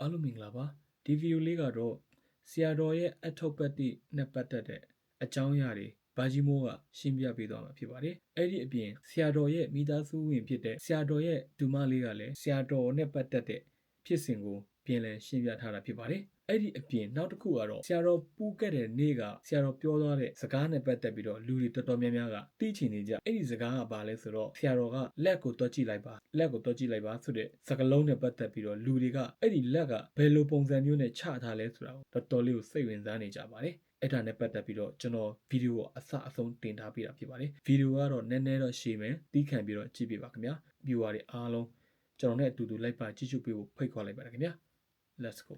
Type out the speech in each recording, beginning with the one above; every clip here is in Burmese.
အားလုံးမင်္ဂလာပါဒီဗီဒီယိုလေးကတော့ဆရာတော်ရဲ့အထောက်ပတ်တိနဲ့ပတ်သက်တဲ့အကြောင်းအရာတွေဘာကြီးမိုးကရှင်းပြပေးသွားမှာဖြစ်ပါတယ်အဲ့ဒီအပြင်ဆရာတော်ရဲ့မိသားစုဝင်ဖြစ်တဲ့ဆရာတော်ရဲ့ဒူမလေးကလည်းဆရာတော်နဲ့ပတ်သက်တဲ့ဖြစ်စဉ်ကိုပြင်လည်ရှင်းပြထားတာဖြစ်ပါတယ် အဲ့ဒီအပြင်နောက်တစ်ခုကတော့ဆရာတော်ပူးခဲ့တဲ့နေ့ကဆရာတော်ပြောသွားတဲ့စကားနဲ့ပတ်သက်ပြီးတော့လူတွေတော်တော်များများကသိချင်နေကြအဲ့ဒီစကားကဘာလဲဆိုတော့ဆရာတော်ကလက်ကိုတွက်ကြည့်လိုက်ပါလက်ကိုတွက်ကြည့်လိုက်ပါဆိုတဲ့စကားလုံးနဲ့ပတ်သက်ပြီးတော့လူတွေကအဲ့ဒီလက်ကဘယ်လိုပုံစံမျိုးနဲ့ချထားလဲဆိုတာကိုတော်တော်လေးကိုစိတ်ဝင်စားနေကြပါတယ်အဲ့ဒါနဲ့ပတ်သက်ပြီးတော့ကျွန်တော်ဗီဒီယိုကိုအစအဆုံးတင်ထားပေးတာဖြစ်ပါတယ်ဗီဒီယိုကတော့နည်းနည်းတော့ရှည်မယ်တီးခံပြီးတော့ကြည့်ပြပါခင်ဗျာ viewer တွေအားလုံးကျွန်တော်နဲ့အတူတူလိုက်ပါကြည့်ရှုပေးဖို့ဖိတ်ခေါ်လိုက်ပါတယ်ခင်ဗျာ let's go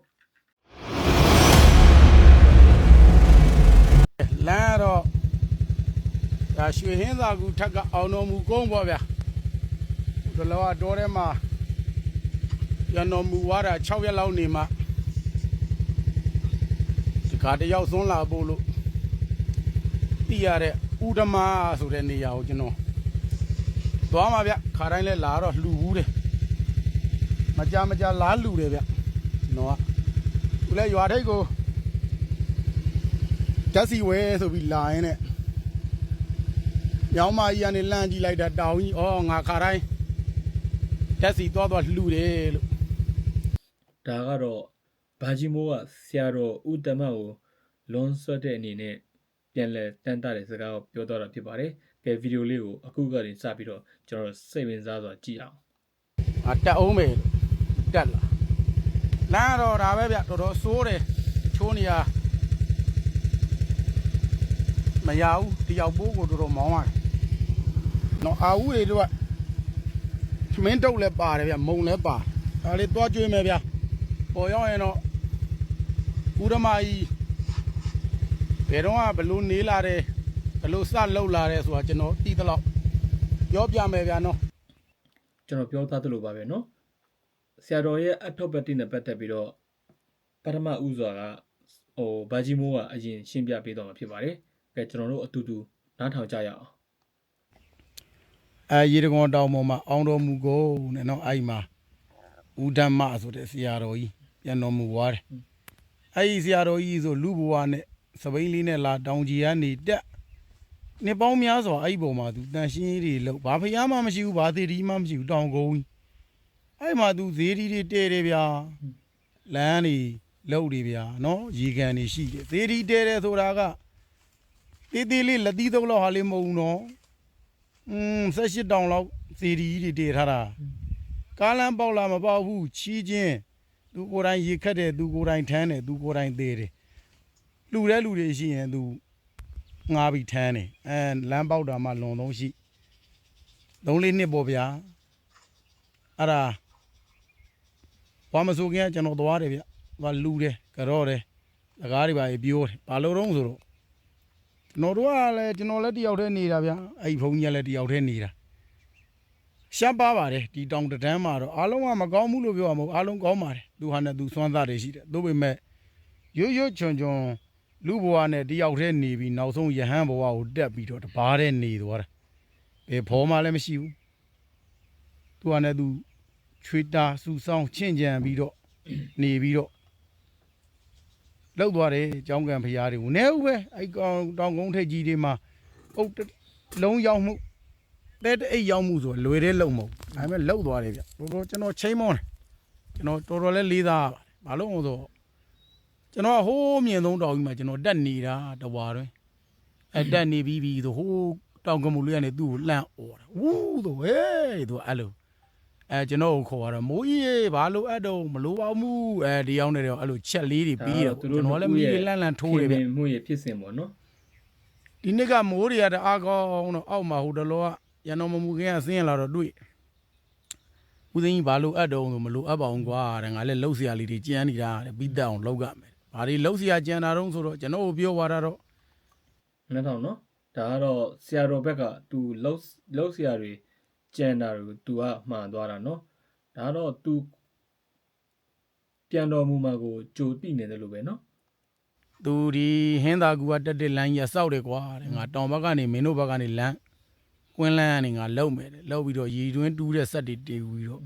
ရွှေဟင်းသာကူထက်ကအောင်တော်မူကုန်းပေါ့ဗျာဒီလောကတော့ထဲမှာရန်တော်မူွားတာ6ရက်လောက်နေမှဒီကားတယောက်သွန်းလာဖို့လို့သိရတဲ့ဥဒမဆိုတဲ့နေရာကိုကျွန်တော်သွားမှာဗျခါတိုင်းလဲလာတော့လှူဘူးတယ်မကြမကြလာလှူတယ်ဗျကျွန်တော်ကသူလဲရွာထိပ်ကိုဓာတ်စီဝဲဆိုပြီးလာရင်နဲ့ ညောင်မကြီးကနေလန့်ကြည့်လိုက်တာတောင်ကြီးဩငါခါတိုင်းဓာတ်စီသွားသွားလှူတယ်လို့ဒါကတော့ဘာကြီးမိုးကဆရာတော်ဦးတမတ်ကိုလွန်ဆွတ်တဲ့အနေနဲ့ပြန်လဲတန်တတဲ့စကားကိုပြောတော့တာဖြစ်ပါတယ်။ကဲဗီဒီယိုလေးကိုအခုကနေစပြီးတော့ကျွန်တော်စိတ်ဝင်စားစွာကြည့်အောင်အတက်အောင်မယ်လို့တက်လာလမ်းတော့ဒါပဲဗျတော်တော်စိုးတယ်ချိုးနေရမရဘူးတယောက်ပိုးကိုတော်တော်မောင်းရတယ် နော်အာဦးတွေတို့ကသမင်းတုပ်လည်းပါတယ်ဗျမုံလည်းပါဒါလေးသွားကျွေးမယ်ဗျပေါ်ရောက်ရင်တော့ဦးရမကြီးဘယ်တော့ကဘလို့နေလာတယ်ဘလို့စလောက်လာတယ်ဆိုတာကျွန်တော်သိသလောက်ပြောပြမယ်ဗျာနော်ကျွန်တော်ပြောသားသလိုပါပဲနော်ဆရာတော်ရဲ့အထောက်ပတိနဲ့ပတ်သက်ပြီးတော့ပထမဦးစွာကဟိုဘာကြီးမိုးကအရင်ရှင်းပြပေးတော့မှာဖြစ်ပါတယ်။ကဲကျွန်တော်တို့အတူတူနားထောင်ကြရအောင် အဲရေတကွန်တောင်ပေါ်မှာအောင်တော်မူကိုနဲ့နော်အဲ့ဒီမှာဦးဓမ္မဆိုတဲ့ဆရာတော်ကြီးပြန်တော်မူသွားတယ်အဲ့ဒီဆရာတော်ကြီးဆိုလူဘဝနဲ့စပိန်လေးနဲ့လာတောင်ကြီးကနေတက်နှစ်ပေါင်းများစွာအဲ့ဒီပုံမှာသူတန်ရှင်းကြီးတွေလို့ဘာဖျားမှမရှိဘူးဘာသေးဒီမှမရှိဘူးတောင်ကုန်းကြီးအဲ့ဒီမှာသူဈေးဒီတွေတဲတယ်ဗျာလမ်းတွေလောက်တွေဗျာနော်ရေကန်တွေရှိတယ်ဈေးဒီတဲတယ်ဆိုတာကတေးသေးလေးလက်သီးသုံးလောက်ဟာလေးမဟုတ်ဘူးနော် อืม18တောင်လောက်စီဒီကြီးတွေတည်ထားတာကားလမ်းပေါက်လာမပေါက်ဘူးချီးချင်းသူကိုယ်တိုင်ရေခတ်တယ်သူကိုယ်တိုင်ထမ်းတယ်သူကိုယ်တိုင်သေးတယ်လူတဲ့လူတွေရှိရင်သူငားပြီးထမ်းတယ်အဲလမ်းပေါက်တာမှလွန်သုံးရှိသုံးလေးနှစ်ပေါ့ဗျာအဲ့ဒါဘာမဆိုခင်ကကျွန်တော်သွားတယ်ဗျသွားလူတယ်ကြော့တယ်စကားတွေပါပြောတယ်ဘာလို့တော့ဆိုတော့ ကျွန်တော်တို့ကလည်းကျွန်တော်လည်းတယောက်တည်းနေတာဗျာအဲ့ဒီဘုန်းကြီးကလည်းတယောက်တည်းနေတာရှမ်းပါပါတယ်ဒီတောင်တန်းမှာတော့အားလုံးကမကောင်းဘူးလို့ပြောရမှာမဟုတ်အားလုံးကောင်းပါတယ်သူဟာနဲ့သူစွမ်းသားတွေရှိတယ်သို့ပေမဲ့ရွရွချွန်ချွန်လူဘဝနဲ့တယောက်တည်းနေပြီးနောက်ဆုံးယဟန်ဘဝကိုတက်ပြီးတော့တပားတည်းနေသွားတာဘယ်ဖော်မှလည်းမရှိဘူးသူဟာနဲ့သူချွေတာစူဆောင်းချင့်ကြံပြီးတော့နေပြီးတော့ လောက်သွားတယ်ကျောင်းကံဖရားတွေကိုနဲဦးပဲအဲ့ကောင်တောင်ကုန်းထိပ်ကြီးတွေမှာအုတ်တစ်လုံးရောက်မှုတဲတအိတ်ရောက်မှုဆိုလွယ်တဲ့လုံမဟုတ်ဒါပေမဲ့လောက်သွားတယ်ဗျတော်တော်ကျွန်တော်ချိန်မောတယ်ကျွန်တော်တော်တော်လေးလေးစားပါဘာလို့လဲဆိုတော့ကျွန်တော်ကဟိုးမြင်သုံးတောင်ကြီးမှာကျွန်တော်တက်နေတာတဝါတွင်အဲ့တက်နေပြီးပြီဆိုဟိုးတောင်ကမှုလေးကနေသူ့ကိုလှမ်းអော်တာဝူးဆိုဟေးသူအဲ့လို အဲကျွန်တော်ကိုခေါ်ရတော့မိုးကြီးရေဘာလို့အပ်တော့မလိုပါဘူးအဲဒီရောက်နေတော့အဲ့လိုချက်လေးတွေပြီးတော့ကျွန်တော်လည်းမီးလေးလန့်လန့်ထိုးတယ်ဗျမှုရေဖြစ်စင်ပေါ့နော်ဒီနေ့ကမိုးတွေကတအားကောင်းတော့အောက်မှာဟိုတလောကရန်တော်မမူခင်ကဆင်းရလာတော့တွေ့ဦးသိန်းကြီးဘာလို့အပ်တော့ဆိုမလိုအပ်ပါဘူးကွာတဲ့ငါလည်းလှုပ်စရာလေးတွေကြမ်းနေတာတဲ့ပြီးတက်အောင်လှုပ်ရမယ်ဘာတွေလှုပ်စရာကြမ်းတာတော့ဆိုတော့ကျွန်တော်ကိုပြောသွားတာတော့နှစ်ထောင်နော်ဒါကတော့ဆရာတော်ဘက်ကသူလှုပ်လှုပ်စရာတွေ ကြံတာတွေကို तू ကမှားသွားတာเนาะဒါကတော့ तू ပြန်တော်မူမှာကိုကြိုတိနေတယ်လို့ပဲเนาะ သူဒီဟင်းသာကူကတက်တက်လမ်းကြီးကစောက်တယ်ကွာတဲ့ငါတောင်ဘက်ကနေမင်းတို့ဘက်ကနေလမ်းကွင်းလမ်းကနေငါလှုပ်မယ်တဲ့လှုပ်ပြီးတော့ရေတွင်းတူးတဲ့ဆက်တွေတေးပြီးတော့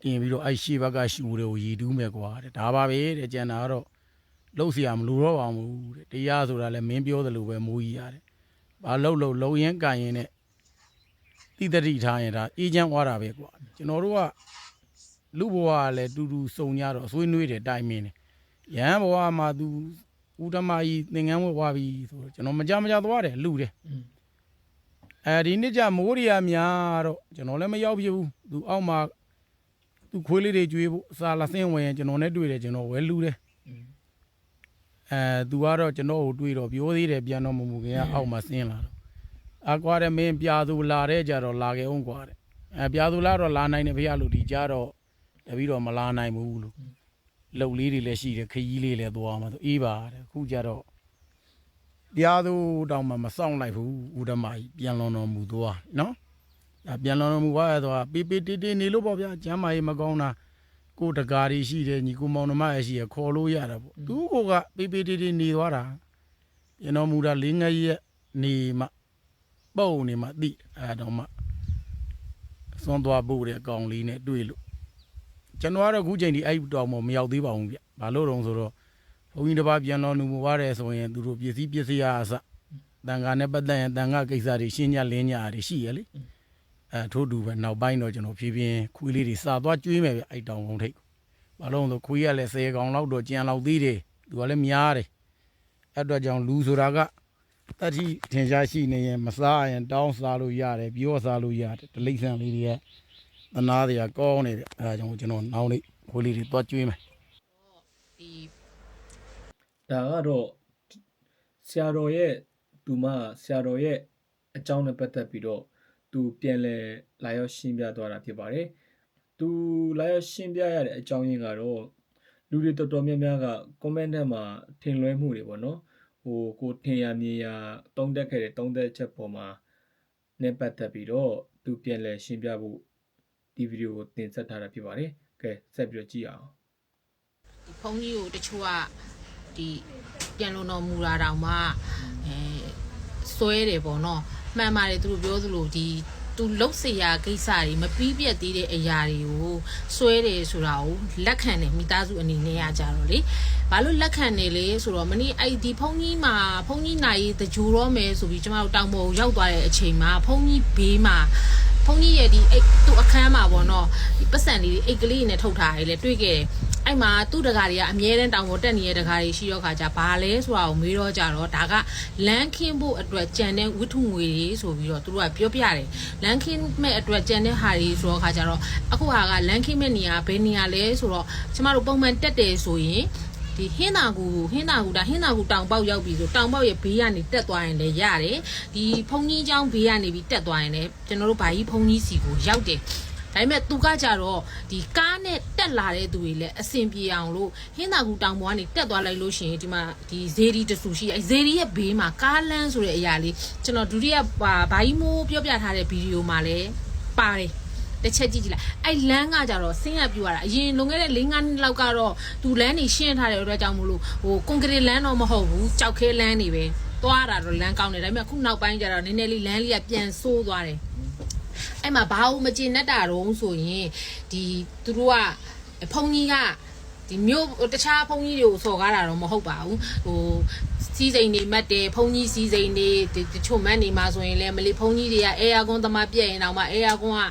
တင်ပြီးတော့အဲ့ရှေ့ဘက်ကရှူတွေကိုရည်တူးမယ်ကွာတဲ့ဒါပါပဲတဲ့ကျန်တာကတော့လှုပ်เสียမလို့တော့ပါဘူးတဲ့တရားဆိုတာလည်းမင်းပြောသလိုပဲမိုးကြီးရတယ်ဘာလှုပ်လှုပ်လှုပ်ရင်ကန်ရင်နဲ့ တိတတိထားရင်ဒါအေးချမ်းွားတာပဲကွာကျွန်တော်တို့ကလူဘဝကလည်းတူတူစုံကြတော့အဆွေးနွေးတယ်တိုင်မင်းတယ်ရဟန်းဘဝမှာ तू ဦးဓမ္မကြီးသင်္ကန်းဝတ်ွားပြီဆိုတော့ကျွန်တော်မကြမကြသွားတယ်လူတယ်အဲဒီနေ့ကျမိုးရီယာများတော့ကျွန်တော်လည်းမရောက်ဖြစ်ဘူးသူအောက်မှာသူခွေးလေးတွေကျွေးဖို့အစာလဆင်းဝင်ကျွန်တော်နဲ့တွေ့တယ်ကျွန်တော်ဝဲလူတယ်အဲသူကတော့ကျွန်တော်ကိုတွေ့တော့ပြောသေးတယ်ပြန်တော့မမူခင်ကအောက်မှာဆင်းလာတော့ အကွာတဲ့မင်းပြာသူလာတဲ့ကြတော့လာခဲ့အောင်ကွာတဲ့အဲပြာသူလာတော့လာနိုင်တယ်ဖေရလို့ဒီကြတော့တပီတော့မလာနိုင်ဘူးလို့လှုပ်လေးတွေလည်းရှိတယ်ခကြီးလေးလည်းသွားမှာသူအေးပါတဲ့အခုကြတော့ပြာသူတောင်မှမဆောင်လိုက်ဘူးဦးဓမ္မကြီးပြန်လွန်တော်မူသွားနော်ဒါပြန်လောင်းမှုွားရတော့ပီပီတီတီနေလို့ပေါ့ဗျာကျမ်းမာရေးမကောင်းတာကိုယ်တကားတွေရှိတယ်ညီကိုမောင်နှမရရှိရခေါ်လို့ရတာပေါ့သူကပီပီတီတီနေသွားတာကျွန်တော်မူတာလေးငယ်ရက်နေမှ ပုံနေမှတိအဲတော့မှသွန်သွားဖို့တဲ့အကောင်လေးနဲ့တွေ့လို့ကျွန်တော်ကတော့အခုချိန်ဒီအဲ့တော့မရောက်သေးပါဘူးဗျဘာလို့တော့ဆိုတော့ဘုန်းကြီးတစ်ပါးပြန်လောင်းမှုွားတယ်ဆိုရင်သူတို့ပစ္စည်းပစ္စည်းအားအစတန်ခါနဲ့ပတ်သက်ရင်တန်ခါကိစ္စတွေရှင်းကြလင်းကြတွေရှိရလေအဲထို့တူပဲနောက်ပိုင်းတော့ကျွန်တော်ဖြည်းဖြည်းခွေးလေးတွေစာသွားကျွေးမယ်ဗျအဲ့တောင်ကုန်ထိတ်ဘာလို့လဲဆိုခွေးကလည်း10ကောင်လောက်တော့ကြံလောက်သေးတယ်သူကလည်းများတယ်အဲ့တော့ကြောင့်လူဆိုတာက တတိထင်ရှားရှိနေရင်မစားရင် တောင်းစားလို့ရတယ်ပြောစားလို့ရတယ်ဒလိမ့်ဆန်လေးတွေကသနာတွေကကောင်းနေတယ်အဲဒါကြောင့်ကျွန်တော်နောက်နေ့ခွေးလေးတွေသွားကျွေးမယ်ဒီဒါကတော့ဆရာတော်ရဲ့သူမဆရာတော်ရဲ့အကြောင်းနဲ့ပတ်သက်ပြီးတော့သူပြန်လဲလာရောက်ရှင်းပြသွားတာဖြစ်ပါတယ်။သူလာရောက်ရှင်းပြရတဲ့အကြောင်းရင်းကတော့လူတွေတော်တော်များများက comment ထဲမှာထင်လွဲမှုတွေပေါ့နော်။ ဟိုကိုထင်ရမြင်ရတုံးတက်ခဲ့တဲ့တုံးတက်ချက်ပေါ်မှာနဲ့ပတ်သက်ပြီးတော့သူပြန်လဲရှင်းပြဖို့ဒီဗီဒီယိုကိုတင်ဆက်ထားတာဖြစ်ပါတယ်။ကဲဆက်ပြီးတော့ကြည့်အောင်။ဒီဖုန်းကြီးကိုတချို့ကဒီပြန်လုံတော်မူတာတောင်မှအဲစွဲတယ်ပေါ့နော်မှန်ပါတယ်သူတို့ပြောသလိုဒီ သူလှုပ်เสียကိစ္စတွေမပြီးပြတ်သေးတဲ့အရာတွေကိုစွဲတယ်ဆိုတာကိုလက်ခံတယ်မိသားစုအနေနဲ့ရကြတော့လေဘာလို့လက်ခံနေလဲဆိုတော့မနေ့အဲ့ဒီဖုန်းကြီးမှာဖုန်းကြီးနိုင်တကြိုတော့မယ်ဆိုပြီးကျမတို့တောင်ပေါ်ကိုရောက်သွားတဲ့အချိန်မှာဖုန်းကြီးဘေးမှာ ဖုန်းကြီးရဲ့ဒီအိတ်သူ့အခန်းမှာပေါ့နော်ဒီပတ်စံလေးအိတ်ကလေးနဲ့ထုတ်ထားရတယ်လေတွေ့ခဲ့တယ် အဲ့မှာသူ့တကာတွေကအမြဲတမ်းတောင်ပေါ်တက်နေတဲ့တကာတွေရှိတော့ခါကြဘာလဲဆိုတာကိုမေးတော့ကြတော့ဒါကလမ်းခင်းဖို့အတွက်ကြံတဲ့ဝတ္ထုငွေတွေဆိုပြီးတော့သူတို့ကပြောပြတယ်လမ်းခင်းမဲ့အတွက်ကြံတဲ့ဟာတွေဆိုတော့ခါကြတော့အခုဟာကလမ်းခင်းမဲ့နေရာဘယ်နေရာလဲဆိုတော့ကျမတို့ပုံမှန်တက်တယ်ဆိုရင်ဒီဟင်းသာကူဟင်းသာကူဒါဟင်းသာကူတောင်ပေါက်ရောက်ပြီဆိုတောင်ပေါက်ရဲ့ဘေးကနေတက်သွားရင်လည်းရတယ်ဒီဖုန်ကြီးเจ้าဘေးကနေပြီးတက်သွားရင်လည်းကျွန်တော်တို့ဘာကြီးဖုန်ကြီးစီကိုရောက်တယ် ဒါပေမဲ့သူကကြတော့ဒီကားနဲ့တက်လာတဲ့သူတွေလည်းအဆင်ပြေအောင်လို့ဟင်းသာကူတောင်ပေါ်ကနေတက်သွားလိုက်လို့ရှိရင်ဒီမှာဒီဇေဒီတဆူရှိအဲဇေဒီရဲ့ဘေးမှာကားလန်းဆိုတဲ့အရာလေးကျွန်တော်ဒုတိယဘာဘာကြီးမိုးပြောပြထားတဲ့ဗီဒီယိုမှာလည်းပါတယ်တစ်ချက်ကြည့်ကြည့်လိုက်အဲ့လမ်းကကြတော့ဆင်းရပြူရတာအရင်လွန်ခဲ့တဲ့၄၅နှစ်လောက်ကတော့သူလမ်းနေရှင်းထားတဲ့အတွက်ကြောင့်မလို့ဟိုကွန်ကရစ်လမ်းတော့မဟုတ်ဘူးကြောက်ခဲလမ်းနေပဲသွားတာတော့လမ်းကောင်းတယ်ဒါပေမဲ့အခုနောက်ပိုင်းကျတော့နည်းနည်းလေးလမ်းလေးကပြန်ဆိုးသွားတယ် အဲ့မှာဘာလို့မကျင်တတ်တာတော့ဆိုရင်ဒီသူတို့ကဖုန်ကြီးကဒီမျိုးတခြားဖုန်ကြီးတွေကိုစော်ကားတာတော့မဟုတ်ပါဘူးဟိုစီးစိမ်နေမှတ်တယ်ဖုန်ကြီးစီးစိမ်နေဒီတချို့မတ်နေမှာဆိုရင်လည်းမလီဖုန်ကြီးတွေကအေယာကွန်သမားပြက်ရင်တော့မှအေယာကွန်က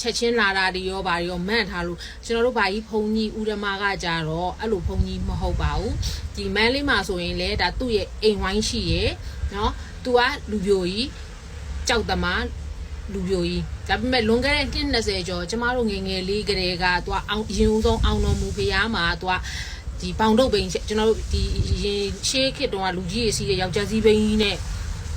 ချက်ချင်းလာတာတွေရောဗာတွေရောမန့်ထားလို့ကျွန်တော်တို့ဗာကြီးဖုန်ကြီးဦးဓမာကကြတော့အဲ့လိုဖုန်ကြီးမဟုတ်ပါဘူးဒီမန်းလေးမှာဆိုရင်လည်းဒါသူ့ရဲ့အိမ်ဝိုင်းရှိရယ်နော်သူကလူပြိုကြီးကြောက်သမား လူပြိုကြီးဒါပေမဲ့လွန်ခဲ့တဲ့နှစ်20ကျော်ကျမတို့ငယ်ငယ်လေးကလေးကသူကအောင်အရင်ဦးဆုံးအောင်တော်မူဖရားမှာသူကဒီပေါင်တုတ်ဘိန်းကျွန်တော်တို့ဒီရင်ရှေးခေတ်တုန်းကလူကြီးရစီတဲ့ယောက်ျားစည်းဘိန်းကြီးနဲ့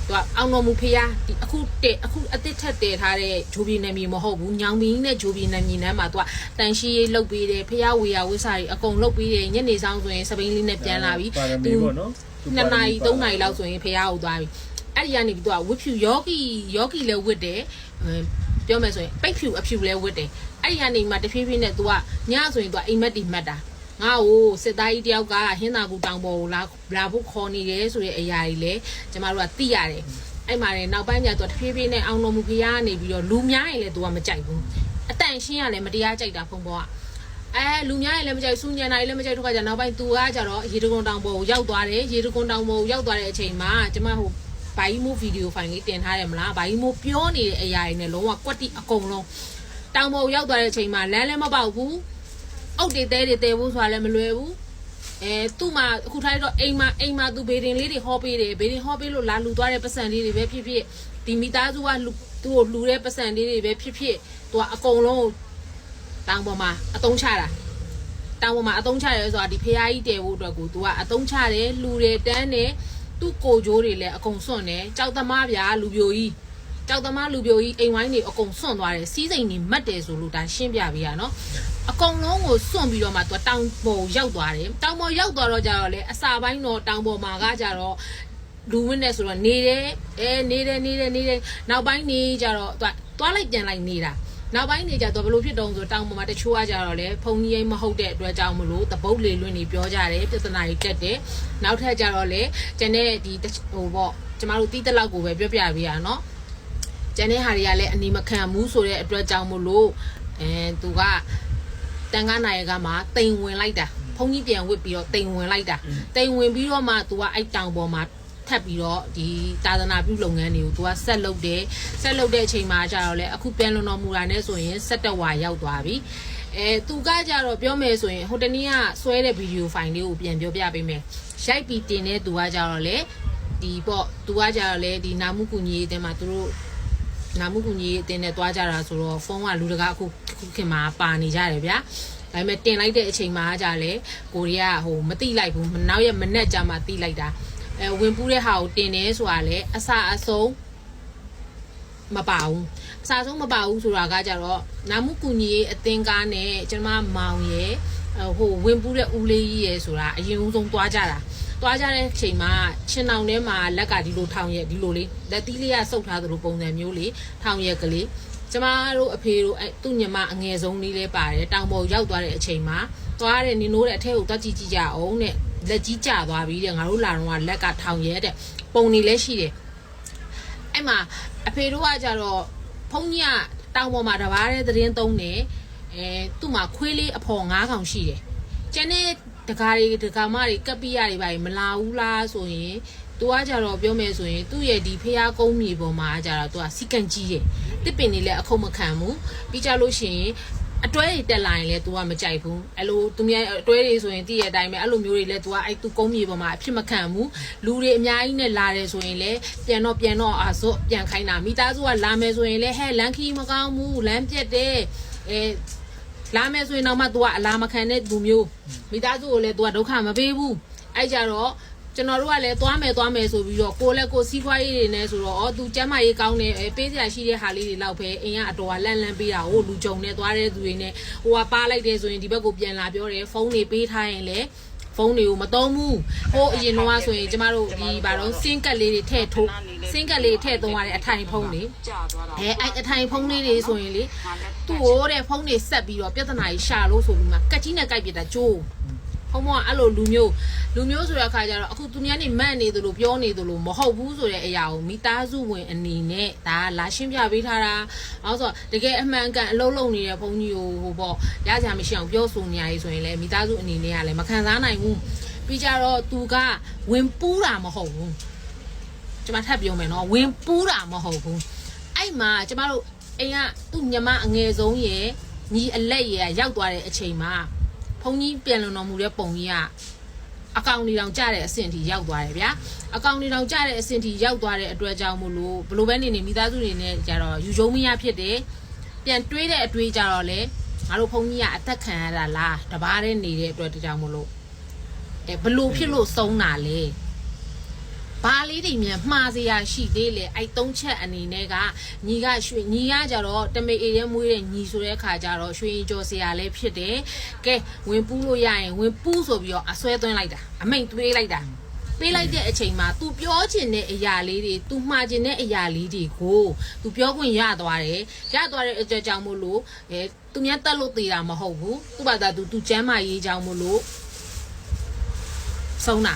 သူကအောင်တော်မူဖရားဒီအခုတဲ့အခုအသစ်ထက်တည်ထားတဲ့ဂျိုဘီနယ်မြေမဟုတ်ဘူးညောင်ဘင်းနဲ့ဂျိုဘီနယ်မြေနန်းမှာသူကတန်ရှိရေးလုပ်ပေးတယ်ဖရားဝေယဝိစာတွေအကုန်လုပ်ပေးတယ်ညနေဆောင်ဆိုရင်စပိန်လေးနဲ့ပြန်လာပြီပါရမီပေါ့နော်သူနှစ်နာရီပါရမီသုံးနာရီလောက်ဆိုရင်ဖះကိုသွားပြီ အဲ့ဒီကနေပြီးတော့ဝတ်ဖြူယောဂီယောဂီလည်းဝတ်တယ်အဲပြောမယ်ဆိုရင်ပိတ်ဖြူအဖြူလည်းဝတ်တယ်အဲ့ဒီကနေမှတဖြည်းဖြည်းနဲ့ तू ကညဆိုရင် तू အိမ်မက်တီမှတ်တာငါ့ကိုစစ်သားကြီးတယောက်ကဟင်းသာကူတောင်ပေါ်ကိုလာလာဖို့ခေါ်နေတယ်ဆိုတဲ့အရာကြီးလည်းကျမတို့ကသိရတယ်အဲ့မှာလည်းနောက်ပိုင်းကျတော့တဖြည်းဖြည်းနဲ့အောင်တော်မူဖះကနေပြီးတော့လူများရင်လည်း तू ကမကြိုက်ဘူးအတန်ရှင်းရလည်းမတရားကြိုက်တာဖုံပေါ်က အဲလူများရင်လည်းမကြိုက်စူးညံတာလည်းမကြိုက်တော့ခါကျနောက်ပိုင်းသူကကြတော့ရေတကွန်တောင်ပေါ်ကိုရောက်သွားတယ်ရေတကွန်တောင်ပေါ်ကိုရောက်သွားတဲ့အချိန်မှာကျမဟို ဘိုင်းမိုးဗီဒီယိုဖိုင်လေးတင်ထားတယ်မလားဘိုင်းမိုးပြောနေတဲ့အရာတွေနဲ့လုံးဝကွက်တိအကုန်လုံးတောင်ပေါ်ကိုရောက်သွားတဲ့အချိန်မှာလမ်းလည်းမပေါက်ဘူးအုတ်တွေတဲတွေတဲဖို့ဆိုတာလည်းမလွယ်ဘူးအဲသူ့မှာအခုထားရတော့အိမ်မှာအိမ်မှာသူဘေဒင်လေးတွေဟောပေးတယ်ဘေဒင်ဟောပေးလို့လာလူသွားတဲ့ပတ်စံလေးတွေပဲဖြစ်ဖြစ်ဒီမိသားစုကလူသူ့ကိုလှူတဲ့ပတ်စံလေးတွေပဲဖြစ်ဖြစ်သူကအကုန်လုံးကိုတောင်ပေါ်မှာအတုံးချတာတောင်ပေါ်မှာအတုံးချရဲဆိုတာဒီဖះကြီးတဲဖို့အတွက်ကို तू ကအတုံးချတယ်လူတယ်တန်းတယ် သူ့ကိုကြိုးတွေလည်းအကုန်စွန့်တယ်ကြောက်သမားဗျာလူပြိုကြီးကြောက်သမားလူပြိုကြီးအိမ်ဝိုင်းတွေအကုန်စွန့်သွားတယ်စီးစိမ်တွေမတ်တယ်ဆိုလို့ဒါရှင်းပြပေးရနော်အကုန်လုံးကိုစွန့်ပြီးတော့မှ तू တောင်ပေါ်ရောက်သွားတယ်တောင်ပေါ်ရောက်သွားတော့ကြတော့လေအစာပိုင်းတော့တောင်ပေါ်မှာကကြတော့လူဝင်းနဲ့ဆိုတော့နေတယ်အဲနေတယ်နေတယ်နေတယ်နောက်ပိုင်းနေကြတော့ तू သွားလိုက်ပြန်လိုက်နေတာ နောက်ပိုင်းနေကြတော့ဘလို့ဖြစ်တုံးဆိုတောင်ပေါ်မှာတချို့ကကြတော့လေဖုန်ကြီးအိမ်မဟုတ်တဲ့အတွက်ကြောင့်မလို့တပုတ်လေလွင့်နေပြောကြတယ်ပြဿနာတွေတက်တယ်နောက်ထပ်ကြတော့လေကျန်တဲ့ဒီတချဟိုပေါ့ကျမတို့တီးတလောက်ကိုပဲပြောပြပေးရနော်ကျန်တဲ့ဟာတွေကလည်းအနေမခံဘူးဆိုတဲ့အတွက်ကြောင့်မလို့အဲသူကတန်ခါနာရကမှာတိမ်ဝင်လိုက်တာဖုန်ကြီးပြန်ဝစ်ပြီးတော့တိမ်ဝင်လိုက်တာတိမ်ဝင်ပြီးတော့မှသူကအဲ့တောင်ပေါ်မှာ ထပ်ပြီးတော့ဒီတာသနာပြုလုပ်ငန်းတွေကိုသူကဆက်လုပ်တယ်ဆက်လုပ်တဲ့အချိန်မှာကျတော့လေအခုပြန်လွန်တော်မူတာနဲ့ဆိုရင်17ဝါရောက်သွားပြီအဲသူကကြတော့ပြောမယ်ဆိုရင်ဟိုတနေ့ကဆွဲတဲ့ဗီဒီယိုဖိုင်လေးကိုပြန်ပြောပြပေးမယ်ရိုက်ပြီးတင်တဲ့သူကကြတော့လေဒီပေါ့သူကကြတော့လေဒီနာမှုကူညီရေးအတင်းမှာသူတို့နာမှုကူညီရေးအတင်းနဲ့တွားကြတာဆိုတော့ဖုန်းကလူတကာအခုခုခင်မှာပါနေကြတယ်ဗျာဒါပေမဲ့တင်လိုက်တဲ့အချိန်မှာကြလေကိုရီးယားဟိုမတိလိုက်ဘူးနောက်ရက်မနေ့ကျမှတိလိုက်တာ အဲဝင်ပူးတဲ့ဟာကိုတင်တယ်ဆိုတာလေအစအဆုံးမပါဘူးအစအဆုံးမပါဘူးဆိုတာကကြတော့နာမှုကူညီရေးအသင်းကားနဲ့ကျွန်မမောင်ရဲ့ဟိုဝင်ပူးတဲ့ဦးလေးကြီးရဲ့ဆိုတာအရင်ဦးဆုံးတွားကြတာတွားကြတဲ့အချိန်မှာချင်းအောင်ထဲမှာလက်ကဒီလိုထောင်ရက်ဒီလိုလေးလက်သီးလေးကစုပ်ထားသလိုပုံစံမျိုးလေးထောင်ရက်ကလေးကျမတို့အဖေတို့အဲသူ့ညီမအငယ်ဆုံးလေးလေးပါတယ်တောင်ပေါ်ရောက်သွားတဲ့အချိန်မှာသွားတဲ့နင်တို့တဲ့အထက်ကိုတွက်ကြည့်ကြည့်ကြအောင်တဲ့ လက်ကြီးကျသွားပြီတဲ့ငါတို့လာတော့ကလက်ကထောင်ရဲတဲ့ပုံနေလဲရှိတယ်အဲ့မှာအဖေတို့ကကြတော့ဖုန်းကြီးကတောင်ပေါ်မှာတဘာတဲ့သတင်းသုံးတယ်အဲသူ့မှာခွေးလေးအဖော်၅កောင်ရှိတယ်ကျန်တဲ့တကားတွေတကာမတွေကပ်ပိရတွေပါမလာဘူးလားဆိုရင်သူကကြတော့ပြောမယ်ဆိုရင်သူ့ရဲ့ဒီဖះကုန်းမြေပေါ်မှာကြတော့သူကစီကန်ကြီးတယ်တစ်ပင်တွေလည်းအခုမခံဘူးပြီးကြလို့ရှိရင် အတွဲတွေတက်လာရင်လည်း तू ကမကြိုက်ဘူးအဲ့လိုသူများအတွဲတွေဆိုရင်တည့်ရတဲ့အတိုင်းပဲအဲ့လိုမျိုးတွေလည်း तू ကအဲ့ तू ကုန်းမြေပေါ်မှာအဖြစ်မခံဘူးလူတွေအများကြီးနဲ့လာတယ်ဆိုရင်လည်းပြန်တော့ပြန်တော့အာဆို့ပြန်ခိုင်းတာမိသားစုကလာမယ်ဆိုရင်လည်းဟဲ့လမ်းခီးမကောင်းဘူးလမ်းပြက်တယ်အဲလာမယ်ဆိုရင်တော့မှ तू ကအလာမခံတဲ့လူမျိုးမိသားစုကိုလည်း तू ကဒုက္ခမပေးဘူးအဲ့ကြတော့ ကျွန်တော်တို့ကလည်းသွားမယ်သွားမယ်ဆိုပြီးတော့ကိုလည်းကိုစီးပွားရေးတွေနဲ့ဆိုတော့အော်သူကျမ်းမာရေးကောင်းတယ်အဲပေးစရာရှိတဲ့ဟာလေးတွေလောက်ပဲအင်ကအတော်ကလန့်လန့်ပေးတာဟိုလူကြုံနဲ့သွားတဲ့သူတွေနဲ့ဟိုကပါလိုက်တယ်ဆိုရင်ဒီဘက်ကိုပြန်လာပြောတယ်ဖုန်းတွေပေးထားရင်လည်းဖုန်းတွေကိုမသုံးဘူးဟိုအရင်တော့ဆိုရင်ကျမတို့ဒီဘာတော့စင်းကက်လေးတွေထည့်ထိုးစင်းကက်လေးထည့်သုံးရတဲ့အထိုင်ဖုန်းတွေအဲအဲ့အထိုင်ဖုန်းလေးတွေဆိုရင်လေသူ့ဟိုတဲ့ဖုန်းတွေဆက်ပြီးတော့ပြဿနာကြီးရှာလို့ဆိုပြီးမှကက်ကြီးနဲ့ကြိုက်ပြတာကြိုး ဟိုမောအဲ့လိုလူမျိုးလူမျိုးဆိုတဲ့အခါကျတော့အခုသူများနေမန့်နေသလိုပြောနေသလိုမဟုတ်ဘူးဆိုတဲ့အရာကိုမိသားစုဝင်အနေနဲ့ဒါကလာရှင်းပြပေးထားတာ။အဲဆိုတကယ်အမှန်ကန်အလုံးလုံးနေတဲ့ဘုန်းကြီးကိုဟိုပေါ့ရကြမရှိအောင်ပြောဆိုနေရည်ဆိုရင်လည်းမိသားစုအနေနဲ့ကလည်းမခံစားနိုင်ဘူး။ပြီးကြတော့သူကဝင်ပူးတာမဟုတ်ဘူး။ကျွန်မထပ်ပြောမယ်နော်ဝင်ပူးတာမဟုတ်ဘူး။အဲ့မှာကျမတို့အိမ်ကသူ့ညီမအငယ်ဆုံးရဲ့ညီအလက်ရဲ့ရောက်သွားတဲ့အချိန်မှာ ဘုန်းကြီးပြန်လုံတော်မူတဲ့ပုံကြီးကအကောင်ဒီတောင်ကြတဲ့အဆင့်ထိရောက်သွားတယ်ဗျာအကောင်ဒီတောင်ကြတဲ့အဆင့်ထိရောက်သွားတဲ့အတွက်ကြောင့်မို့လို့ဘလို့ပဲနေနေမိသားစုတွေနဲ့ကြတော့ယူကျုံမရဖြစ်တယ်ပြန်တွေးတဲ့အတွေးကြတော့လေငါတို့ဘုန်းကြီးကအသက်ခံရတာလားတပားတဲ့နေတဲ့အတွက်တကြောင်မို့လို့အဲဘလို့ဖြစ်လို့ဆုံးတာလဲ ဘာလေးတွေမြန်မှားစရာရှိသေးလေအဲ့သုံးချက်အနေနဲ့ကညီကရွှေညီကကြတော့တမေအေရဲမွေးတဲ့ညီဆိုတဲ့အခါကျတော့ရွှေရင်ကျော်စရာလည်းဖြစ်တယ်ကဲဝင်ပူးလို့ရရင်ဝင်ပူးဆိုပြီးတော့အစွဲသွင်းလိုက်တာအမိန်သွေးလိုက်တာပေးလိုက်တဲ့အချိန်မှာ तू ပြောချင်တဲ့အရာလေးတွေ तू မှားချင်တဲ့အရာလေးတွေကို तू ပြောခွင့်ရသွားတယ်ရသွားတဲ့အကြကြောင့်မို့လို့အဲသူများတက်လို့သေးတာမဟုတ်ဘူးသူ့ဘာသာ तू तू ကျမ်းမာရေးကြောင့်မို့လို့ဆုံးတာ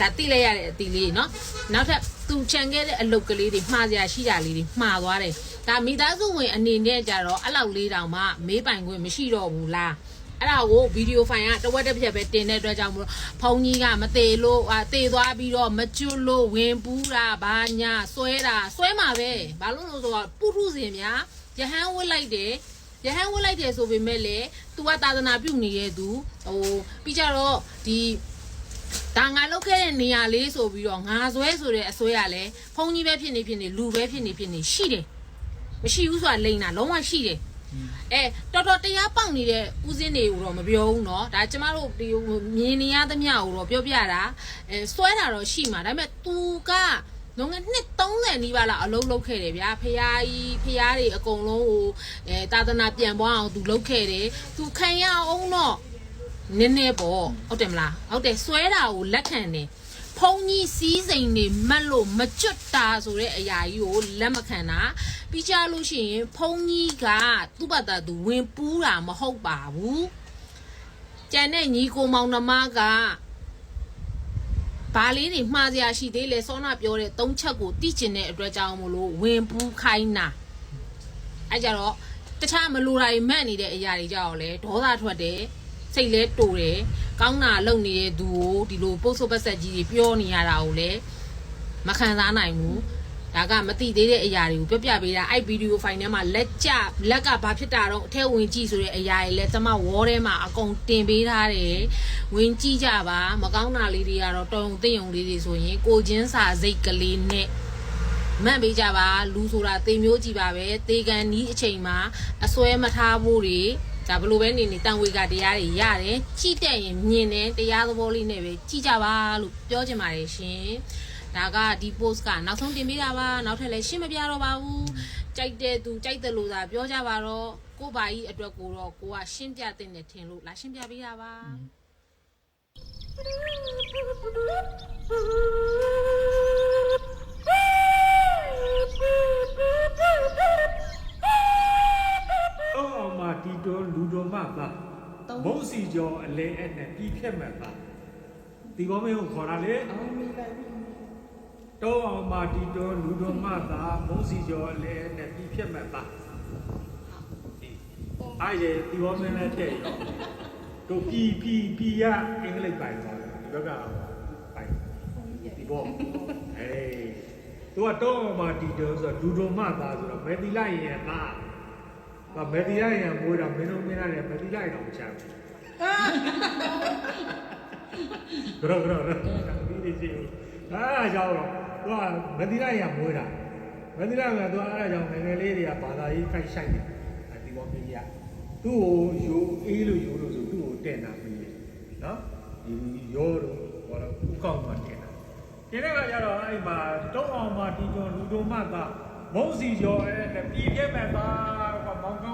ဒါတိလိုက်ရတဲ့အတီလေးเนาะနောက်ထပ်သူချန်ခဲ့တဲ့အလုပ်ကလေးတွေမှားစရာရှိတာလေးတွေမှားသွားတယ်ဒါမိသားစုဝင်အနေနဲ့ကြတော့အဲ့လောက်လေးတောင်မှမေးပိုင်ခွင့်မရှိတော့ဘူးလား အဲ့ဒါကိုဗီဒီယိုဖိုင်ကတဝက်တစ်ပြက်ပဲတင်တဲ့အတွက်ကြောင့်မလို့ဖုန်းကြီးကမသေးလို့အာသေသွားပြီးတော့မကျွတ်လို့ဝင်ပူးတာဘာညာဆွဲတာဆွဲမှာပဲဘာလို့လဲဆိုတော့ပုထုဇဉ်များရဟန်းဝစ်လိုက်တယ်ရဟန်းဝစ်လိုက်တယ်ဆိုပေမဲ့လေ तू ကသာသနာပြုနေတဲ့သူဟိုပြီးကြတော့ဒီ ဒါငါလောက်ခဲ့တဲ့နေရာလေးဆိုပြီးတော့ငါဆွဲဆိုတဲ့အဆွဲရလဲဖုန်းကြီးပဲဖြစ်နေဖြစ်နေလူပဲဖြစ်နေဖြစ်နေရှိတယ်မရှိဘူးဆိုတာလိန်တာလုံးဝရှိတယ် အဲတော်တော်တရားပေါက်နေတဲ့ဦးစင်းတွေကိုတော့မပြောဘူးเนาะဒါကျမတို့ဒီမြင်နေရသမျှကိုတော့ပြောပြတာအဲစွဲတာတော့ရှိမှာဒါပေမဲ့ तू ကလုံးငယ်နှစ်30နီးပါးလောက်အလုံးလုံးခဲ့တယ်ဗျာဖះကြီးဖះတွေအကုန်လုံးဟိုအဲသာသနာပြန်ပွားအောင် तू လုပ်ခဲ့တယ် तू ခံရအောင်တော့ နည်းနည်းပေါ့ဟုတ်တယ်မလားဟုတ်တယ်စွဲတာကိုလက်ခံတယ်ဖုံကြီးစီးစိမ်နေမက်လို့မကျွတ်တာဆိုတဲ့အရာကြီးကိုလက်မခံတာပြီးကြလို့ရှိရင်ဖုံကြီးကသူ့ဘာသာသူဝင်ပူးတာမဟုတ်ပါဘူးကြံတဲ့ညီကိုမောင်နှမကဘာလေးတွေမှားစရာရှိသေးလဲစောနာပြောတဲ့သုံးချက်ကိုသိကျင်တဲ့အတွက်ကြောင့်မလို့ဝင်ပူးခိုင်းတာအဲကြတော့တခြားမလိုတာတွေမှတ်နေတဲ့အရာတွေကြောင့်လဲဒေါသထွက်တယ် စိတ်လဲတူတယ်ကောင်းတာလုပ်နေတဲ့သူကိုဒီလိုပုတ်ဆုပ်ပတ်ဆက်ကြီးတွေပြောနေရတာကိုလဲမခံစားနိုင်ဘူးဒါကမသိသေးတဲ့အရာတွေကိုပြောပြပေးတာအဲ့ဗီဒီယိုဖိုင်ထဲမှာလက်ကျလက်ကဘာဖြစ်တာတော့အထက်ဝင်ကြည့်ဆိုတဲ့အရာတွေလဲကျမဝေါ်ထဲမှာအကုန်တင်ပေးထားတယ်ဝင်ကြည့်ကြပါမကောင်းတာလေးတွေကတော့တော်ုံသိယုံလေးတွေဆိုရင်ကိုချင်းစာစိတ်ကလေးနဲ့မှတ်ပေးကြပါလူဆိုတာတေမျိုးကြည့်ပါပဲတေကန်နီးအချိန်မှာအစွဲမထားဖို့တွေ ဒါဘလို့ပဲနေနေတန်ဝေကတရားတွေရတယ်ကြည့်တဲ့ရင်မြင်တယ်တရားသဘောလေးနဲ့ပဲကြည့်ကြပါလို့ပြောချင်ပါတယ်ရှင်ဒါကဒီ post ကနောက်ဆုံးတင်ပေးတာပါနောက်ထပ်လည်းရှင်းမပြတော့ပါဘူးကြိုက်တဲ့သူကြိုက်တယ်လို့သာပြောကြပါတော့ကို့ဘာကြီးအတွက်ကိုတော့ကိုကရှင်းပြတဲ့နဲ့ထင်လို့လာရှင်းပြပေးတာပါ တော့အောင်မှာတီတော်လူတော်မှပါမုံစီကျော်အလဲအဲ့နဲ့ပြီးဖြက်မှတ်ပါဒီဘောမင်းကိုခေါ်တာလေတော့အောင်မှာတီတော်လူတော်မှသာမုံစီကျော်အလဲအဲ့နဲ့ပြီးဖြက်မှတ်ပါအားရဒီဘောမင်းလည်းတဲ့ရောတို့ပြီးပြီးပြီးရအင်္ဂလိပ်ပိုင်သွားတယ်ဒီဘက်ကပိုင်ဒီဘောအေးသူကတော့အောင်မှာတီတော်ဆိုတော့လူတော်မှသာဆိုတော့ဘယ်ဒီလိုက်ရင်သား။ ဗာမက်ဒီရိုင်ရမွေးတာမင်းတို့မင်းရတယ်မက်ဒီရိုင်တော့မချဘူး။ဂရောဂရောဂရောဒီဒီစီ။အားအကြောင်းတော့သူကမက်ဒီရိုင်ရမွေးတာ။မက်ဒီရိုင်ကသူကအားအကြောင်းငယ်ငယ်လေးတွေကဘာသာရေးခိုက်ဆိုင်တယ်။အဲဒီပေါ်မင်းကြီးကသူ့ကိုယူအေးလို့ယူလို့ဆိုသူ့ကိုတဲ့တာပြီးတယ်။နော်။ဒီရောတော့ဟောတော့ဥကောက်မှတင်တာ။ဒီနေ့ကကြတော့အဲ့မှာတုံးအောင်မှတီကျော်လူတော်မှသာမုံစီကျော်အဲ့နဲ့ပြည်ပြဲမဲ့ပါကွာ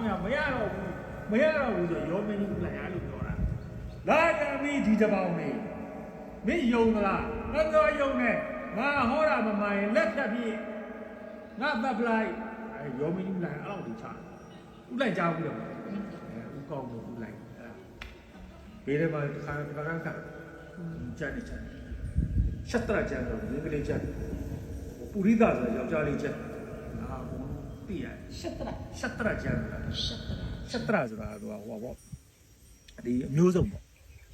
မောင်ကောင်းရမရတော့ဘူးမရတော့ဘူးဆိုရောမင်းကြီးလိုက်ရလို့ပြောတာလာကြမီဒီတပေါင်းနေမင်းယုံမလားငါတော့ယုံနဲ့ငါဟောတာမမှန်ရင်လက်ဖြတ်ပြီးငါတပ်ပလိုက်အဲရောမင်းကြီးလိုက်အောက်ဒီချဥလိုက်ကြဘူးတော့အဲဥကောင်းလို့ဥလိုက်အဲ့ဘေးထဲမှာတစ်ခါတစ်ခါခါကြတယ်ကြတယ်ရှက်တရကြတော့ငင်းကလေးကြတယ်ပူရိသဆိုယောက်ျားလေးကြတယ် ငါဘုံသိရရှက်တရရှက်တရကြတယ်ရှက်တရဆိုတာကဟိုဟောပေါ့ဒီအမျိုးစုံပေါ့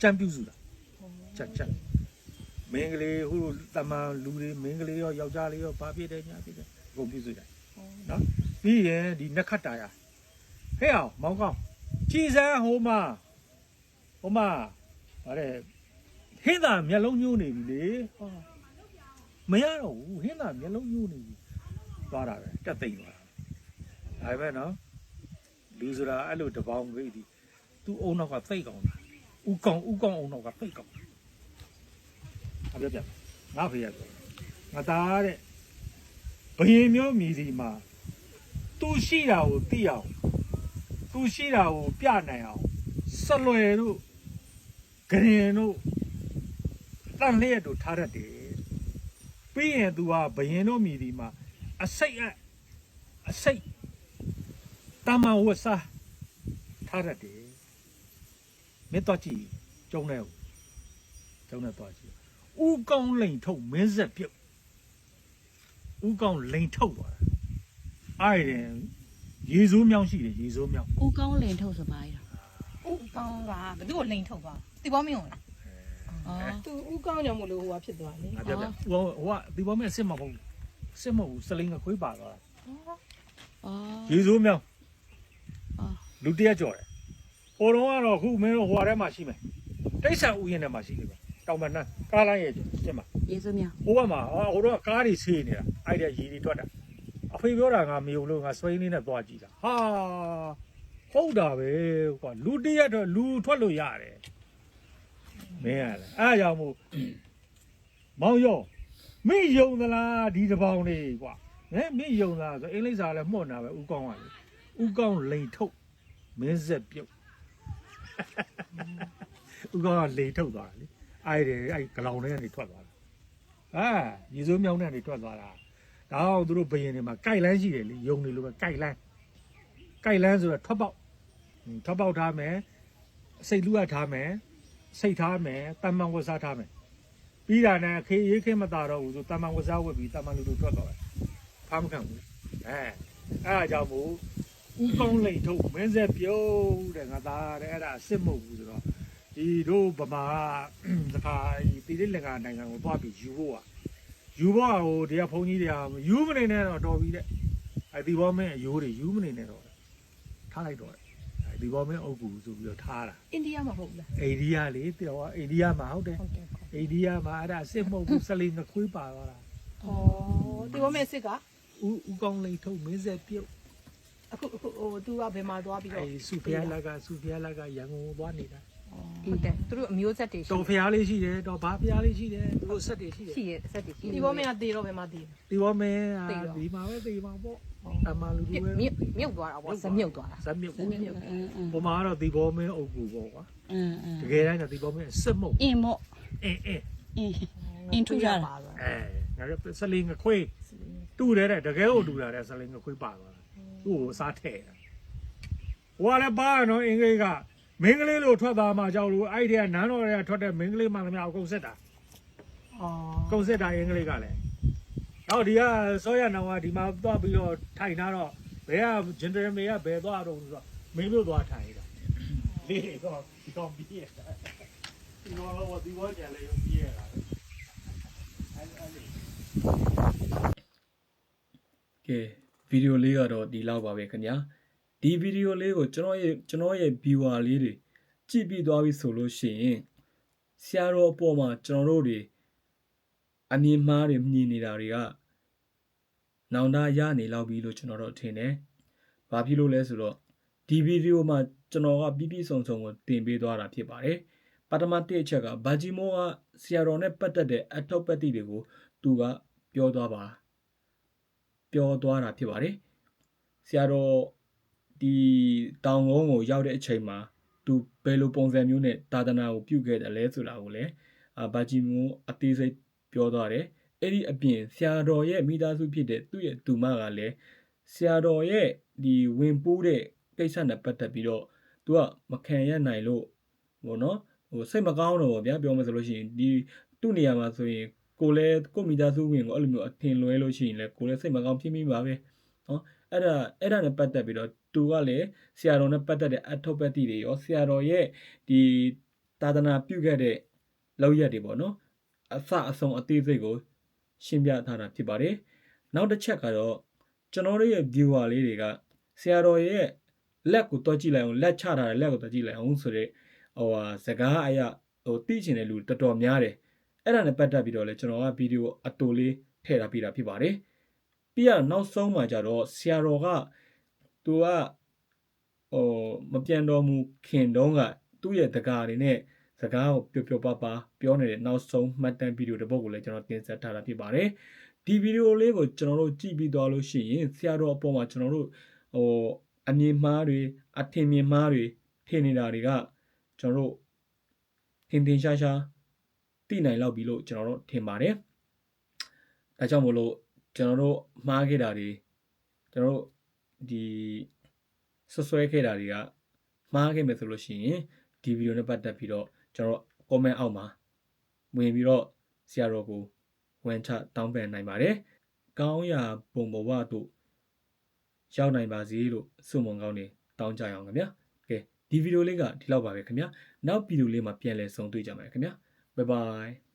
ကြံပြူစုတာချက်ချက်မင်းကလေးဟိုတမန်လူတွေမင်းကလေးရောယောက်ျားလေးရောဘာဖြစ်တယ်ညာဖြစ်တယ်အကုန်ပြုစုတယ်နော်ပြီးရင်ဒီနက်ခတ်တာရဟဲ့အောင်မောင်ကောင်းကြည်စမ်းဟိုမှာဟိုမှာဗါတဲ့ဟင်းသာမျက်လုံးညှိုးနေပြီလေဟာမရတော့ဘူးဟင်းသာမျက်လုံးညှိုးနေပြီသွားတာပဲတက်သိမ့်သွားတာ ဒါပဲနော်လူဆိုတာအဲ့လိုတပေါင်းကြီးဒီသူ့အုံနောက်ကသိတ်ကောင်းတာဥကောင်းဥကောင်းအုံနောက်ကသိတ်ကောင်းအပြပြငါဖေရပြောငါသားတဲ့ဘယင်မျိုးမြည်စီမှာသူရှိတာကိုသိအောင်သူရှိတာကိုပြနိုင်အောင်စလွယ်တို့ဂရင်တို့တန်လျက်တို့ထားတတ်တယ်ပြီးရင် तू ဟာဘယင်တို့မြည်ဒီမှာအစိတ်အအစိတ် တမန်ဝတ်စားထားတတ်တယ်မင်းတော့ကြည့်ကျုံနေဦးကျုံနေတော့ကြည့်ဦးကောင်းလိန်ထုတ်မင်းဆက်ပြုတ်ဦးကောင်းလိန်ထုတ်သွားတာအဲ့ဒီရေစိုးမြောင်းရှိတယ်ရေစိုးမြောင်းဦးကောင်းလင်ထုတ်ဆိုပါရဥဦးကောင်းကဘသူ့ကိုလိန်ထုတ်သွားတီဘောမင်းကိုလားအော်သူဦးကောင်းကြောင့်မလို့ဟိုကဖြစ်သွားလေအပြပြဟိုဟိုကဒီပေါ်မဲ့စစ်မဟုတ်စစ်မဟုတ်စလင်းကခွေးပါသွားတာအော်ရေစိုးမြောင်းအော် လူတရက်ကြော်တယ်ဟိုတော့ကတော့ခုမင်းတို့ဟိုထဲမှာရှိမယ်တိတ်ဆန်ဥယျာဉ်ထဲမှာရှိနေပါတောင်မနှမ်းကားလိုင်းရဲ့စစ်မှာရေစိုးမြောင်ဟိုကမှာဟိုတော့ကားတွေဆေးနေတာအဲ့ဒီရေတွေထွက်တာအဖေပြောတာငါမယုံလို့ငါဆွဲင်းလေးနဲ့သွားကြည့်တာဟာဟုတ်တာပဲကွာလူတရက်တော့လူထွက်လို့ရတယ်မင်းရလေအဲ့ကြောင့်မို့မောင်ရောမင်းယုံသလားဒီတပေါင်းလေးကွာဟဲ့မင်းယုံလားဆိုအင်္ဂလိပ်စာလည်းမှုတ်နာပဲဥကောင်းကလေ ဥကောင်းလိန်ထုတ်မင်းဆက်ပြုတ်ဥကောင်းကလိန်ထုတ်သွားတာလေအဲ့ဒီအဲ့ဂလောင်ထဲကနေထွက်သွားတာအာရေစိုးမြောင်းတဲ့နေထွက်သွားတာဒါအောင်သူတို့ဘယင်တွေမှာကြိုက်လန်းရှိတယ်လေယုံနေလို့ပဲကြိုက်လန်းကြိုက်လန်းဆိုတော့ထွက်ပေါက်ဟွန်းထွက်ပေါက်ထားမယ်စိတ်လူရထားမယ်စိတ်ထားမယ်တမန်ဝတ်စားထားမယ်ပြီးတာနဲ့ခေရေးခေမတာတော့ဘူးဆိုတမန်ဝတ်စားဝတ်ပြီးတမန်လူတို့ထွက်သွားတယ်ဖမ်းမခံဘူးအဲအဲ့ဒါကြောင့်မို့ ဥကောင်းလိန်ထုတ်မင်းဆက်ပြုတ်တဲ့ငါသားတဲ့အဲ့ဒါအစ်စ်မဟုတ်ဘူးဆိုတော့ဒီတို့ဗမာကတခါဒီတိလိလင်္ကာနိုင်ငံကိုသွားပြီးယူဖို့อ่ะယူဘောဟိုတရားဖုန်းကြီးတရားယူမနေနဲ့တော့တော်ပြီတဲ့အဲဒီဘောမင်းအယိုးတွေယူမနေနဲ့တော့ထားလိုက်တော့အဲဒီဘောမင်းအုပ်ကူဆိုပြီးတော့ထားတာအိန္ဒိယမှာဟုတ်လားအိန္ဒိယလေတော်အိန္ဒိယမှာဟုတ်တယ်ဟုတ်တယ်အိန္ဒိယမှာအဲ့ဒါစစ်မဟုတ်ဘူးစလင်းငခွေးပါသွားတာဩတီဘောမင်းစစ်ကဦးဦးကောင်းလိန်ထုတ်မင်းဆက်ပြုတ် အခုအခုဟိုသူကဘယ်မှာသွားပြီးအဲတော့စုဖျားလက်ကစုဖျားလက်ကရန်ကုန်ကိုသွားနေတာဟုတ်တယ်သူတို့အမျိုးဆက်တွေရှိတော်ဖျားလေးရှိတယ်တော်ဘာဖျားလေးရှိတယ်သူတို့ဆက်တွေရှိတယ်ရှိရဲ့ဆက်တွေရှိတီဘောမင်းကတေတော့ဘယ်မှာတေဒီဘောမင်းသိတော့ဒီမှာပဲဒီမှာပေါ့အမှန်လူတွေပဲမြုပ်မြုပ်သွားတာပေါ့ဇမြုပ်သွားတာဇက်မြုပ်ဇမြုပ်အင်းအင်းပုံမှာကတော့ဒီဘောမင်းအုပ်ကူပေါ့ကွာအင်းအင်းတကယ်တမ်းကဒီဘောမင်းစစ်မုတ်အင်းမော့အင်းအင်းအင်းအင်းထူရတာပါသွားအဲငါကဆလင်းငခွေးတူတယ်တဲ့တကယ်ကိုတူတာတဲ့ဆလင်းငခွေးပါသွားတာ သူ့ကိုစားထဲ့တာဟိုကလည်းပါနော်အင်္ဂလိပ်ကမင်းကလေးလို့ထွက်သွားမှကြောက်လို့အဲ့ဒီကနန်းတော်တွေကထွက်တဲ့မင်းကလေးမှသမျှအကုန်စစ်တာဩအကုန်စစ်တာအင်္ဂလိပ်ကလည်းတော့ဒီကစောရနောင်ကဒီမှာသွားပြီးတော့ထိုင်ထားတော့ဘယ်ကဂျင်ဒရမေကဘယ်သွားတော့ဆိုတော့မင်းတို့သွားထိုင်တာလေတော့ဒီတော့ပြီးရတာဒီတော့ဒီဘောကြလေရုံပြီးရတာအဲ့အဲ့လေကဲ ဗီဒီယိုလေးကတော့ဒီလောက်ပါပဲခင်ဗျာဒီဗီဒီယိုလေးကိုကျွန်တော်ရဲ့ကျွန်တော်ရဲ့ viewer လေးတွေကြည့်ပြီးသွားပြီဆိုလို့ရှိရင်ဆရာတော်အပေါ်မှာကျွန်တော်တို့တွေအမြင်မှားတွေမြင်နေတာတွေကနောင်တရနေလောက်ပြီလို့ကျွန်တော်တို့ထင်တယ်။ဘာဖြစ်လို့လဲဆိုတော့ဒီဗီဒီယိုမှာကျွန်တော်ကပြည့်ပြည့်စုံစုံကိုတင်ပေးသွားတာဖြစ်ပါတယ်။ပထမတစ်အချက်ကဘာဂျီမိုကဆရာတော်နဲ့ပတ်သက်တဲ့အထောက်ပံ့တိတွေကိုသူကပြောသွားပါ ပြောသွားတာဖြစ်ပါတယ်ဆရာတော်ဒီတောင်ကုန်းကိုရောက်တဲ့အချိန်မှာသူဘယ်လိုပုံစံမျိုးနဲ့သာသနာကိုပြုခဲ့တယ်လဲဆိုတာကိုလည်းအာဘာဂျီမွန်အသေးစိတ်ပြောသွားတယ်အဲ့ဒီအပြင်ဆရာတော်ရဲ့မိသားစုဖြစ်တဲ့သူ့ရဲ့တူမကလည်းဆရာတော်ရဲ့ဒီဝင်ပိုးတဲ့ကိစ္စနဲ့ပတ်သက်ပြီးတော့သူကမခံရနိုင်လို့ဟိုနော်ဟိုစိတ်မကောင်းတော့ဗောဗျာပြောမှဆိုလို့ရှိရင်ဒီသူ့နေရာမှာဆိုရင် ကိုလည်းကိုမိသားစုဝင်ကိုအဲ့လိုမျိုးအထင်လွဲလို့ရှိရင်လည်းကိုလည်းစိတ်မကောင်းဖြစ်မိပါပဲနော်အဲ့ဒါအဲ့ဒါနဲ့ပတ်သက်ပြီးတော့သူကလည်းဆရာတော်နဲ့ပတ်သက်တဲ့အထောက်ပံ့တိတွေရောဆရာတော်ရဲ့ဒီသာသနာပြုခဲ့တဲ့လောက်ရက်တွေပေါ့နော်အစအဆုံးအသေးစိတ်ကို ရှင်းပြထားတာဖြစ်ပါတယ်နောက်တစ်ချက်ကတော့ကျွန်တော်တို့ရဲ့ viewer လေးတွေကဆရာတော်ရဲ့လက်ကိုတွက်ကြည့်လိုက်အောင်လက်ချထားတဲ့လက်ကိုတွက်ကြည့်လိုက်အောင်ဆိုတော့ဟိုဟာစကားအရဟိုသိချင်တဲ့လူတော်တော်များတယ် အဲ့ဒါနဲ့ပတ်သက်ပြီးတော့လေကျွန်တော်ကဗီဒီယိုအတူလေးထည့်ထားပြတာဖြစ်ပါတယ်။ပြီးတော့နောက်ဆုံးမှာကြတော့ဆရာတော်ကသူကဟိုမပြန်တော်မူခင်တုန်းကသူ့ရဲ့တကားတွေနဲ့စကားကိုပျော်ပျော်ပါပါပြောနေတဲ့နောက်ဆုံးမှတ်တမ်းဗီဒီယိုတစ်ပုဒ်ကိုလည်းကျွန်တော်တင်ဆက်ထားတာဖြစ်ပါတယ်။ဒီဗီဒီယိုလေးကိုကျွန်တော်တို့ကြည့်ပြီးသွားလို့ရှိရင်ဆရာတော်အပေါ်မှာကျွန်တော်တို့ဟိုအမြင်မှားတွေအထင်မြင်မှားတွေထင်နေတာတွေကကျွန်တော်တို့ထင်ထင်ရှားရှား သိနိုင်လောက်ပြီလို့ကျွန်တော်တို့ထင်ပါတယ်။ဒါကြောင့်မို့လို့ကျွန်တော်တို့မှားခဲ့တာတွေကျွန်တော်တို့ဒီဆွဆွဲခဲ့တာတွေကမှားခဲ့မယ်ဆိုလို့ရှိရင်ဒီဗီဒီယိုနဲ့ပတ်သက်ပြီးတော့ကျွန်တော်တို့ comment အောက်မှာဝင်ပြီးတော့ဆရာတော်ကိုဝန်ချတောင်းပန်နိုင်ပါတယ်။ကောင်းရာပုံဘဝတို့ရောက်နိုင်ပါစေလို့ဆုမွန်ကောင်းနေတောင်းကြရအောင်ခင်ဗျာ။ကဲဒီဗီဒီယိုလေးကဒီလောက်ပါပဲခင်ဗျာနောက်ဗီဒီယိုလေးမှာပြန်လည်ဆုံတွေ့ကြပါမယ်ခင်ဗျာ bye bye